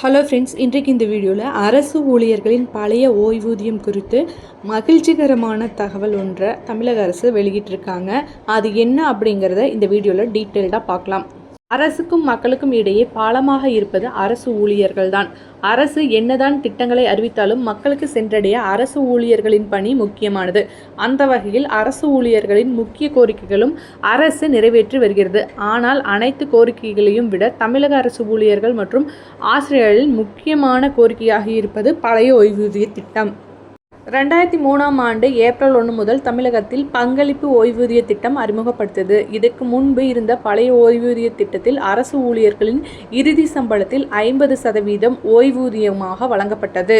Hello friends இன்றைக்கு இந்த வீடியோவில் அரசு ஊழியர்களின் பழைய ஓய்வூதியம் குறித்து மகிழ்ச்சிகரமான தகவல் ஒன்றை தமிழக அரசு வெளியிட்டிருக்காங்க. அது என்ன அப்படிங்கிறத இந்த வீடியோவில் டீட்டெயில்டாக பார்க்கலாம். அரசுக்கும் மக்களுக்கும் இடையே பாலமாக இருப்பது அரசு ஊழியர்கள் தான் அரசு என்னதான் திட்டங்களை அறிவித்தாலும் மக்களுக்கு சென்றடைய அரசு ஊழியர்களின் பணி முக்கியமானது. அந்த வகையில் அரசு ஊழியர்களின் முக்கிய கோரிக்கைகளும் அரசு நிறைவேற்றி வருகிறது. ஆனால் அனைத்து கோரிக்கைகளையும் விட தமிழக அரசு ஊழியர்கள் மற்றும் ஆசிரியர்களின் முக்கியமான கோரிக்கையாக இருப்பது பழைய ஓய்வூதிய திட்டம். ரெண்டாயிரத்தி மூணாம் ஆண்டு ஏப்ரல் ஒன்று முதல் தமிழகத்தில் பங்களிப்பு ஓய்வூதிய திட்டம் அறிமுகப்படுத்தது. இதற்கு முன்பு இருந்த பழைய ஓய்வூதிய திட்டத்தில் அரசு ஊழியர்களின் இறுதி சம்பளத்தில் ஐம்பது சதவீதம் ஓய்வூதியமாக வழங்கப்பட்டது.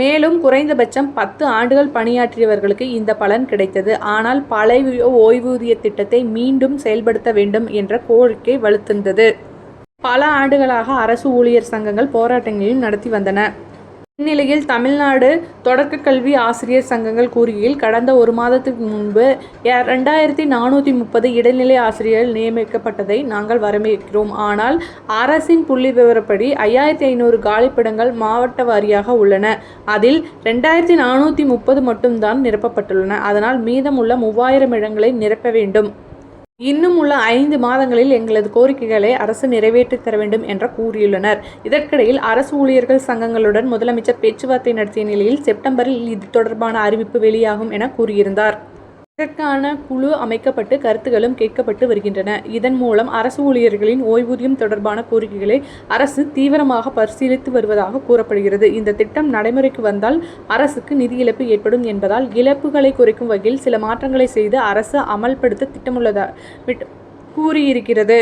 மேலும் குறைந்தபட்சம் பத்து ஆண்டுகள் பணியாற்றியவர்களுக்கு இந்த பலன் கிடைத்தது. ஆனால் பழைய ஓய்வூதிய திட்டத்தை மீண்டும் செயல்படுத்த வேண்டும் என்ற கோரிக்கை வலுத்திருந்தது. பல ஆண்டுகளாக அரசு ஊழியர் சங்கங்கள் போராட்டங்களையும் நடத்தி வந்தன. இந்நிலையில் தமிழ்நாடு தொடக்க கல்வி ஆசிரியர் சங்கங்கள் கூறுகையில் கடந்த ஒரு மாதத்துக்கு முன்பு ரெண்டாயிரத்தி நானூற்றி முப்பது இடைநிலை ஆசிரியர்கள் நியமிக்கப்பட்டதை நாங்கள் வரவேற்கிறோம். ஆனால் அரசின் புள்ளி விவரப்படி ஐயாயிரத்தி ஐநூறு காலிப்பிடங்கள் மாவட்ட வாரியாக உள்ளன. அதில் ரெண்டாயிரத்தி நானூற்றி முப்பது மட்டும்தான் நிரப்பப்பட்டுள்ளன. அதனால் மீதமுள்ள மூவாயிரம் இடங்களை நிரப்ப வேண்டும். இன்னும் உள்ள ஐந்து மாதங்களில் எங்களது கோரிக்கைகளை அரசு நிறைவேற்றித் தர வேண்டும் என்று கூறியுள்ளனர். இதற்கிடையில் அரசு ஊழியர்கள் சங்கங்களுடன் முதலமைச்சர் பேச்சுவார்த்தை நடத்திய நிலையில் செப்டம்பரில் இது தொடர்பான அறிவிப்பு வெளியாகும் என கூறியிருந்தார். இதற்கான குழு அமைக்கப்பட்டு கருத்துகளும் கேட்கப்பட்டு வருகின்றன. இதன் மூலம் அரசு ஊழியர்களின் ஓய்வூதியம் தொடர்பான கோரிக்கைகளை அரசு தீவிரமாக பரிசீலித்து வருவதாக கூறப்படுகிறது. இந்த திட்டம் நடைமுறைக்கு வந்தால் அரசுக்கு நிதி இழப்பு ஏற்படும் என்பதால் இழப்புகளை குறைக்கும் வகையில் சில மாற்றங்களை செய்து அரசு அமல்படுத்த திட்டமுள்ளதாக விட்டு- கூறியிருக்கிறது.